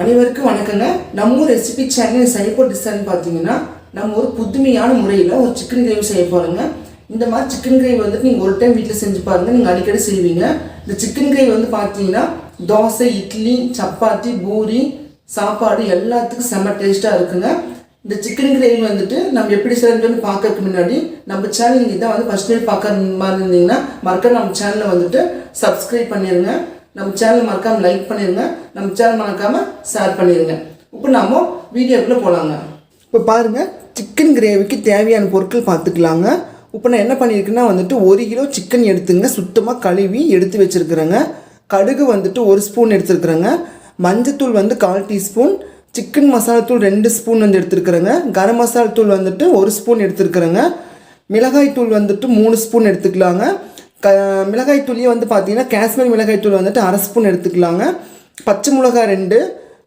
அனைவருக்கும் வணக்கங்க. நம்ம ஊர் ரெசிபி சேனல் சைப்போ டிசைன் பார்த்தீங்கன்னா நம்ம ஒரு புதுமையான முறையில் ஒரு சிக்கன் கிரேவி செய்ய போகிறோங்க இந்த மாதிரி சிக்கன் கிரேவி வந்துட்டு நீங்கள் ஒரு டைம் வீட்டில் செஞ்சு பாருங்கள் நீங்கள் அடிக்கடி செய்வீங்க. இந்த சிக்கன் கிரேவி வந்து பார்த்தீங்கன்னா தோசை இட்லி சப்பாத்தி பூரி சாப்பாடு எல்லாத்துக்கும் செம்ம டேஸ்ட்டாக இருக்குங்க. இந்த சிக்கன் கிரேவி வந்துட்டு நம்ம எப்படி செய்யறதுன்னு பார்க்கறதுக்கு முன்னாடி நம்ம சேனல் நீங்கள் தான் வந்து ஃபஸ்ட் டைம் பார்க்குற மாதிரி இருந்தீங்கன்னா மறக்க நம்ம சேனலை வந்துட்டு சப்ஸ்கிரைப் பண்ணிடுங்க நம்ம சேனல் மறக்காமல் லைக் பண்ணிடுங்க நம்ம சேனல் மறக்காமல் ஷேர் பண்ணிடுங்க இப்போ நம்ம வீடியோக்குள்ளே போகலாங்க இப்போ பாருங்க சிக்கன் கிரேவிக்கு தேவையான பொருட்கள் பார்த்துக்கலாங்க. இப்போ நான் என்ன பண்ணியிருக்கேன்னா வந்துட்டு ஒரு கிலோ சிக்கன் எடுத்துங்க. சுத்தமாக கழுவி எடுத்து வச்சுருக்குறேங்க. கடுகு வந்துட்டு ஒரு ஸ்பூன் எடுத்துருக்குறேங்க. மஞ்சத்தூள் வந்து கால் டீஸ்பூன். சிக்கன் மசாலா தூள் ரெண்டு ஸ்பூன் வந்து எடுத்துருக்குறேங்க. கரம் மசாலா தூள் வந்துட்டு ஒரு ஸ்பூன் எடுத்துருக்குறேங்க. மிளகாய் தூள் வந்துட்டு மூணு ஸ்பூன் எடுத்துக்கலாங்க. க மிளகாய் தூளியே வந்து பார்த்தீங்கன்னா காஷ்மீர் மிளகாய் தூள் வந்துட்டு அரை ஸ்பூன் எடுத்துக்கலாங்க. பச்சை மிளகாய் ரெண்டு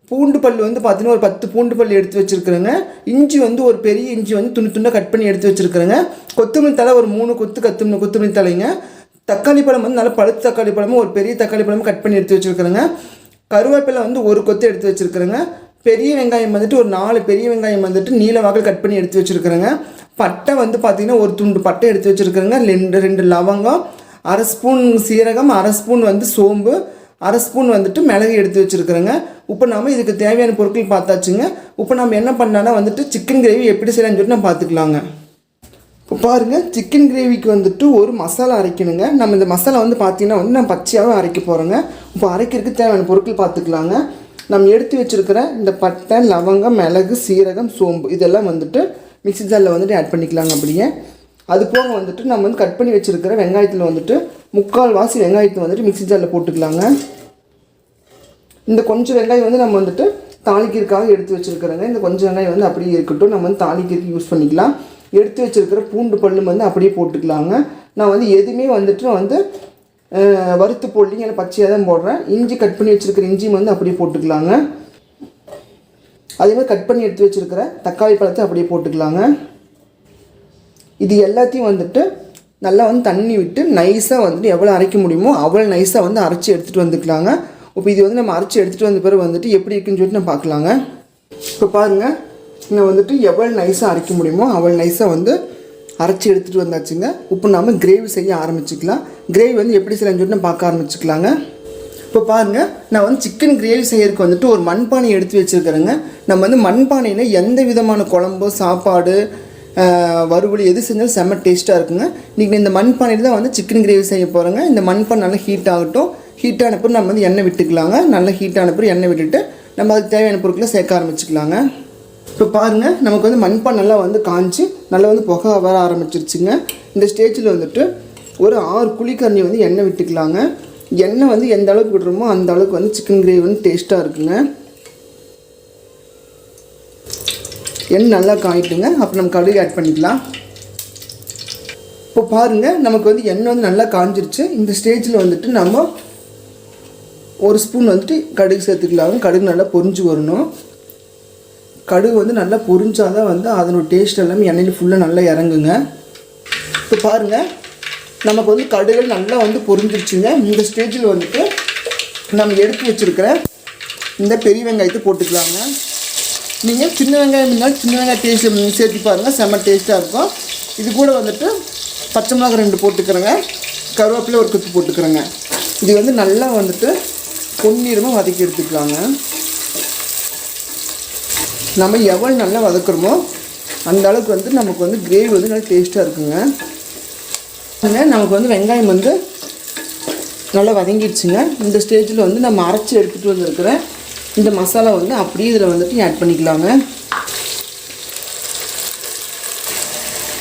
பூண்டு பல் வந்து பார்த்தீங்கன்னா ஒரு பத்து பூண்டு பல் எடுத்து வச்சுருக்குறேங்க. இஞ்சி வந்து ஒரு பெரிய இஞ்சி வந்து துணி துண்டாக கட் பண்ணி எடுத்து வச்சுருக்குறேங்க. கொத்தமல்லி தலை ஒரு மூணு கொத்து கத்து கொத்தமல்லி தலைங்க தக்காளி பழம் வந்து நல்லா பழுத்து தக்காளி பழமும் ஒரு பெரிய தக்காளி பழமும் கட் பண்ணி எடுத்து வச்சுருக்குறேங்க. கருவேப்பிலை வந்து ஒரு கொத்து எடுத்து வச்சுருக்குறேங்க. பெரிய வெங்காயம் வந்துட்டு ஒரு நாலு பெரிய வெங்காயம் வந்துட்டு நீல வாக்கள் கட் பண்ணி எடுத்து வச்சுருக்குறேங்க. பட்டை வந்து பார்த்திங்கன்னா ஒரு துண்டு பட்டை எடுத்து வச்சுருக்குறேங்க. ரெண்டு ரெண்டு லவங்கம் அரை ஸ்பூன் சீரகம் அரை ஸ்பூன் வந்து சோம்பு அரை ஸ்பூன் வந்துட்டு மிளகு எடுத்து வச்சுருக்குறேங்க. இப்போ நாம் இதுக்கு தேவையான பொருட்கள் பார்த்தாச்சுங்க. இப்போ நம்ம என்ன பண்ணாலும் வந்துட்டு சிக்கன் கிரேவி எப்படி செய்யலாம்னு சொல்லிட்டு நம்ம பார்த்துக்கலாங்க. இப்போ பாருங்கள் சிக்கன் கிரேவிக்கு வந்துட்டு ஒரு மசாலா அரைக்கணுங்க. நம்ம இந்த மசாலா வந்து பார்த்தீங்கன்னா வந்து நம்ம பச்சையாகவே அரைக்க போகிறோங்க இப்போ அரைக்கிறதுக்கு தேவையான பொருட்கள் பார்த்துக்கலாங்க. நம்ம எடுத்து வச்சுருக்கிற இந்த பட்டை லவங்கம் மிளகு சீரகம் சோம்பு இதெல்லாம் வந்துட்டு மிக்ஸி ஜாரில் வந்துட்டு ஆட் பண்ணிக்கலாங்க அப்படியே. அது போக வந்துட்டு நம்ம வந்து கட் பண்ணி வச்சுருக்கிற வெங்காயத்தில் வந்துட்டு முக்கால் வாசி வெங்காயத்தை வந்துட்டு மிக்சி ஜாரில் போட்டுக்கலாங்க. இந்த கொஞ்சம் வெங்காயம் வந்து நம்ம வந்துட்டு தாளிக்கிறதுக்காக எடுத்து வச்சுருக்கிறோங்க. இந்த கொஞ்சம் வெங்காயம் வந்து அப்படியே இருக்கட்டும். நம்ம வந்து தாளிக்கிறதுக்கு யூஸ் பண்ணிக்கலாம். எடுத்து வச்சுருக்கிற பூண்டு பல்லும் வந்து அப்படியே போட்டுக்கலாங்க. நான் வந்து எதுவுமே வந்துட்டு வந்து வறுத்து போடலிங்க. இல்லை பச்சையாக தான் போடுறேன். இஞ்சி கட் பண்ணி வச்சுருக்கிற இஞ்சியும் வந்து அப்படியே போட்டுக்கலாங்க. அதே மாதிரி கட் பண்ணி எடுத்து வச்சுருக்கிற தக்காளி பழத்தை அப்படியே போட்டுக்கலாங்க. இது எல்லாத்தையும் வந்துட்டு நல்லா வந்து தண்ணி விட்டு நைஸாக வந்துட்டு எவ்வளோ அரைக்க முடியுமோ அவ்வளோ நைஸாக வந்து அரைச்சி எடுத்துகிட்டு வந்துக்கலாங்க. இப்போ இது வந்து நம்ம அரைச்சி எடுத்துகிட்டு வந்த பிறகு வந்துட்டு எப்படி இருக்குன்னு சொல்லிட்டு நம்ம பார்க்கலாங்க. இப்போ பாருங்கள் நான் வந்துட்டு எவ்வளோ நைஸாக அரைக்க முடியுமோ அவ்வளோ நைஸாக வந்து அரைச்சி எடுத்துகிட்டு வந்தாச்சுங்க. இப்போ நாம் கிரேவி செய்ய ஆரம்பிச்சுக்கலாம். கிரேவி வந்து எப்படி செய்யலாம்னு சொல்லிட்டு பார்க்க ஆரம்பிச்சுக்கலாங்க. இப்போ பாருங்கள் நான் வந்து சிக்கன் கிரேவி செய்யறதுக்கு வந்துட்டு ஒரு மண்பானை எடுத்து வச்சுருக்கிறேங்க. நம்ம வந்து மண்பானையில் எந்த விதமான குழம்பு சாப்பாடு வறுவல் எது செஞ்சாலும் செம்ம டேஸ்ட்டாக இருக்குங்க. இன்றைக்கி இந்த மண்பானையில் தான் வந்து சிக்கன் கிரேவி செய்ய போகிறேங்க இந்த மண்பானை நல்லா ஹீட் ஆகட்டும். ஹீட் ஆன பிறகு நம்ம வந்து எண்ணெய் விட்டுக்கலாங்க. நல்லா ஹீட் ஆன பிறகு எண்ணெய் விட்டுட்டு நம்ம அதுக்கு தேவையான பொருட்களை சேர்க்க ஆரம்பிச்சுக்கலாங்க. இப்போ பாருங்கள் நமக்கு வந்து மண்பானை நல்லா வந்து காஞ்சி நல்லா வந்து புகை வர ஆரம்பிச்சிருச்சுங்க. இந்த ஸ்டேஜில் வந்துட்டு ஒரு ஆறு குழிக்கரணி வந்து எண்ணெய் விட்டுக்கலாங்க. எண்ணெய் வந்து எந்த அளவுக்கு விடுறோமோ அந்த அளவுக்கு வந்து சிக்கன் கிரேவி வந்து டேஸ்ட்டாக இருக்குங்க. எண்ணெய் நல்லா காயிட்டுங்க. அப்புறம் நம்ம கடுகு ஆட் பண்ணிக்கலாம். இப்போ பாருங்கள் நமக்கு வந்து எண்ணெய் வந்து நல்லா காஞ்சிருச்சு. இந்த ஸ்டேஜில் வந்துட்டு நம்ம ஒரு ஸ்பூன் வந்துட்டு கடுகு சேர்த்துக்கலாம். கடுகு நல்லா பொரிஞ்சு வரணும். கடுகு வந்து நல்லா பொரிஞ்சாதான் வந்து அதனோட டேஸ்ட் எல்லாமே எண்ணெயில் ஃபுல்லாக நல்லா இறங்குங்க. இப்போ பாருங்கள் நமக்கு வந்து கடுகு நல்லா வந்து பொரிஞ்சிருச்சுங்க இந்த ஸ்டேஜில் வந்துட்டு நம்ம எடுத்து வச்சுருக்கிற இந்த பெரிய வெங்காயத்தை போட்டுக்கலாங்க. நீங்கள் சின்ன வெங்காயம் இருந்தாலும் சின்ன வெங்காயம் டேஸ்ட் சேர்த்து பாருங்கள் செம்ம டேஸ்ட்டாக இருக்கும். இது கூட வந்துட்டு பச்சை மிளகாய் ரெண்டு போட்டுக்கிறேங்க. கருவேப்பிலை ஒரு குத்து போட்டுக்கிறேங்க. இது வந்து நல்லா வந்துட்டு பொன்னிறமாக வதக்கி எடுத்துக்கலாங்க. நம்ம எவ்வளோ நல்லா வதக்குறோமோ அந்த அளவுக்கு வந்து நமக்கு வந்து கிரேவி வந்து நல்லா டேஸ்ட்டாக இருக்குங்க. நமக்கு வந்து வெங்காயம் வந்து நல்லா வதங்கிடுச்சுங்க. இந்த ஸ்டேஜில் வந்து நம்ம அரைச்சி எடுத்துகிட்டு வந்துருக்கிறேன் இந்த மசாலா வந்து அப்படியே இதில் வந்துட்டு ஆட் பண்ணிக்கலாங்க.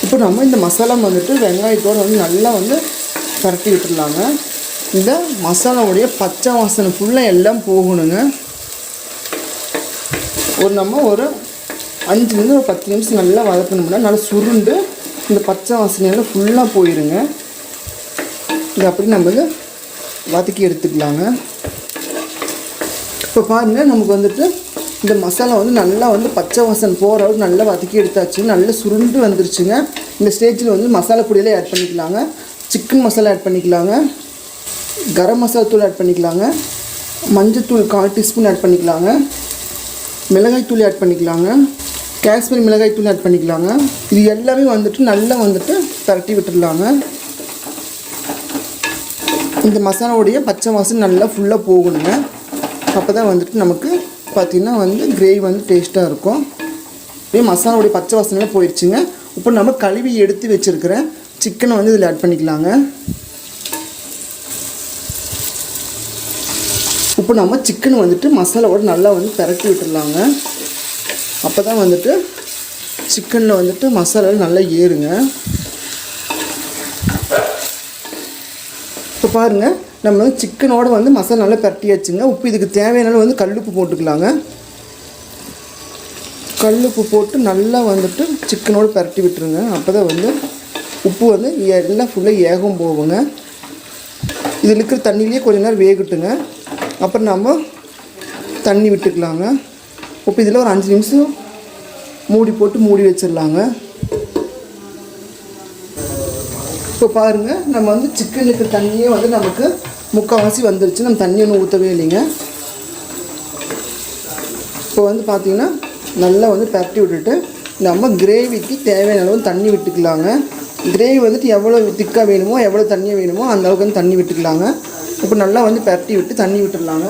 இப்போ நம்ம இந்த மசாலா வந்துட்டு வெங்காயத்தோடு வந்து நல்லா வந்து பரட்டி விட்டுடலாங்க. இந்த மசாலாவுடைய பச்சை வாசனை ஃபுல்லாக எல்லாம் போகணுங்க. ஒரு நம்ம ஒரு அஞ்சுலேருந்து ஒரு பத்து நிமிஷம் நல்லா வதக்கணும்னா நல்லா சுருண்டு இந்த பச்சை வாசனையெல்லாம் ஃபுல்லாக போயிருங்க. இது அப்படி நம்ம வந்து வதக்கி எடுத்துக்கலாங்க. இப்போ பாருங்கள் நமக்கு வந்துட்டு இந்த மசாலா வந்து நல்லா வந்து பச்சை வாசன் போகிற அளவுக்கு நல்லா வதக்கி எடுத்தாச்சு. நல்லா சுருண்டு வந்துருச்சுங்க. இந்த ஸ்டேஜில் வந்து மசாலா பொடியெல்லாம் ஆட் பண்ணிக்கலாங்க. சிக்கன் மசாலா ஆட் பண்ணிக்கலாங்க. கரம் மசாலா தூள் ஆட் பண்ணிக்கலாங்க. மஞ்சத்தூள் கால் டீஸ்பூன் ஆட் பண்ணிக்கலாங்க. மிளகாய் தூள் ஆட் பண்ணிக்கலாங்க. காஷ்மீர் மிளகாய் தூள் ஆட் பண்ணிக்கலாங்க. இது எல்லாமே வந்துட்டு நல்லா வந்துட்டு பரட்டி விட்டுடலாங்க. இந்த மசாலாவுடைய பச்சை வாசம் நல்லா ஃபுல்லாக போகணுங்க. அப்போ தான் வந்துட்டு நமக்கு பார்த்திங்கன்னா வந்து கிரேவி வந்து டேஸ்ட்டாக இருக்கும். அப்படியே மசாலாவுடைய பச்சை வாசனைலாம் போயிடுச்சுங்க இப்போ நம்ம கழுவி எடுத்து வச்சுருக்கிற சிக்கனை வந்து இதில் ஆட் பண்ணிக்கலாங்க. இப்போ நம்ம சிக்கன் வந்துட்டு மசாலாவோட நல்லா வந்து பிரட்டி விட்டுடலாங்க அப்போ தான் வந்துட்டு சிக்கனில் வந்துட்டு மசாலாவில் நல்லா ஏறுங்க. இப்போ பாருங்கள் நம்ம வந்து சிக்கனோட வந்து மசாலா நல்லா பரட்டியாச்சுங்க உப்பு இதுக்கு தேவையான வந்து கல்லுப்பு போட்டுக்கலாங்க. கல்லுப்பு போட்டு நல்லா வந்துட்டு சிக்கனோடு பரட்டி விட்டுருங்க. அப்போ தான் வந்து உப்பு வந்து எல்லாம் ஃபுல்லாக ஏகம் போகுங்க. இதில் இருக்கிற தண்ணியிலேயே கொஞ்ச நேரம் வேகட்டுங்க. அப்புறம் நம்ம தண்ணி விட்டுக்கலாங்க. இப்போ இதில் ஒரு அஞ்சு நிமிஷம் மூடி போட்டு மூடி வச்சிடலாங்க. இப்போ பாருங்கள் நம்ம வந்து சிக்கனுக்கு தண்ணியே வந்து நமக்கு முக்கால்வாசி வந்துருச்சு. நம்ம தண்ணி ஒன்றும் ஊற்றவே இல்லைங்க. இப்போ வந்து பார்த்திங்கன்னா நல்லா வந்து பரட்டி விட்டுட்டு நம்ம கிரேவிக்கு தேவையான அளவு தண்ணி விட்டுக்கலாங்க. கிரேவி வந்துட்டு எவ்வளோ திக்காக வேணுமோ எவ்வளோ தண்ணி வேணுமோ அந்த அளவுக்கு வந்து தண்ணி விட்டுக்கலாங்க. இப்போ நல்லா வந்து பரட்டி விட்டு தண்ணி விட்டுடலாங்க.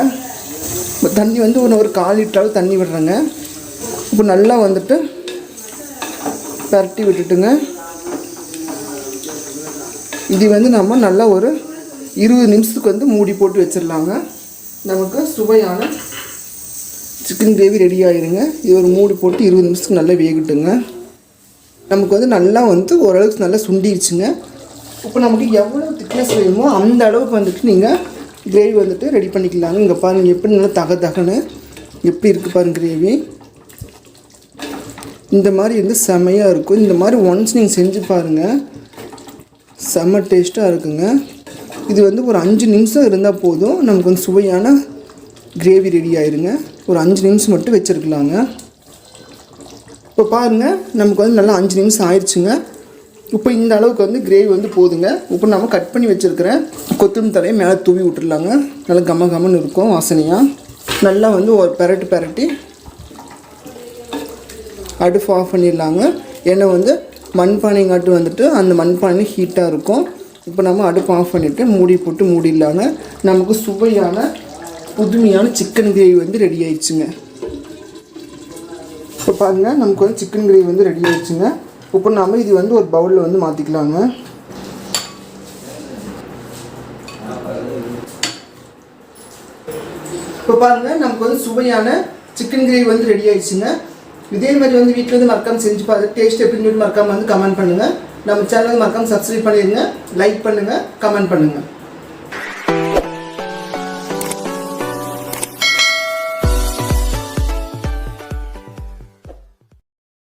இப்போ தண்ணி வந்து ஒன்று ஒரு கால் லிட்டர் அளவு தண்ணி விடுறேங்க. இப்போ நல்லா வந்துட்டு பரட்டி விட்டுட்டுங்க. இது வந்து நம்ம நல்லா ஒரு இருபது நிமிஷத்துக்கு வந்து மூடி போட்டு வச்சிடலாங்க. நமக்கு சுவையான சிக்கன் கிரேவி ரெடி ஆயிருங்க. இது ஒரு மூடி போட்டு இருபது நிமிஷத்துக்கு நல்லா வேகட்டுங்க. நமக்கு வந்து நல்லா வந்து ஓரளவுக்கு நல்லா சுண்டிடுச்சுங்க இப்போ நமக்கு எவ்வளோ திக்னஸ் வேணுமோ அந்த அளவுக்கு வந்துட்டு நீங்கள் கிரேவி வந்துட்டு ரெடி பண்ணிக்கலாங்க. இங்கே பாருங்கள் எப்படி நல்லா தக தகன்னு எப்படி இருக்குது பாருங்க கிரேவி இந்த மாதிரி வந்து செமையாக இருக்கும். இந்த மாதிரி ஒன்ஸ் நீங்கள் செஞ்சு பாருங்கள் செம்ம டேஸ்ட்டாக இருக்குங்க. இது வந்து ஒரு அஞ்சு நிமிஷம் இருந்தால் போதும். நமக்கு வந்து சுவையான கிரேவி ரெடி ஆயிருங்க. ஒரு அஞ்சு நிமிஷம் மட்டும் வச்சுருக்கலாங்க. இப்போ பாருங்கள் நமக்கு வந்து நல்லா அஞ்சு நிமிஷம் ஆயிடுச்சுங்க இப்போ இந்த அளவுக்கு வந்து கிரேவி வந்து போதுங்க. இப்போ நம்ம கட் பண்ணி வச்சுருக்கிற கொத்தமல்லி தரையை மேலே தூவி விட்டுறலாங்க நல்லா கம கமன்னு இருக்கும் வாசனையாக நல்லா வந்து ஒரு பெரட்டு பெரட்டி அடுப்பு ஆஃப் பண்ணிடலாங்க. ஏன்னா வந்து மண்பானைங்காட்டு வந்துட்டு அந்த மண்பானை ஹீட்டாக இருக்கும். இப்போ நம்ம அடுப்பு ஆஃப் பண்ணிவிட்டு மூடி போட்டு மூடிடலாங்க நமக்கு சுவையான புதுமையான சிக்கன் கிரேவி வந்து ரெடி ஆயிடுச்சுங்க. இப்போ பாருங்கள் நமக்கு வந்து சிக்கன் கிரேவி வந்து ரெடி ஆயிடுச்சுங்க. இப்போ நாம் இது வந்து ஒரு பவுலில் வந்து மாற்றிக்கலாங்க இப்போ பாருங்கள் நமக்கு வந்து சுவையான சிக்கன் கிரேவி வந்து ரெடி ஆயிடுச்சுங்க. இதே மாதிரி வந்து வீட்டில் வந்து மறக்காம செஞ்சு பார்த்து டேஸ்ட் எப்படின்னு சொல்லிட்டு மறக்காம வந்து கமெண்ட் பண்ணுங்கள் நம்ம சேனலுக்கு மறக்காம சப்ஸ்கிரைப் பண்ணிடுங்க. லைக் பண்ணுங்கள் கமெண்ட் பண்ணுங்கள்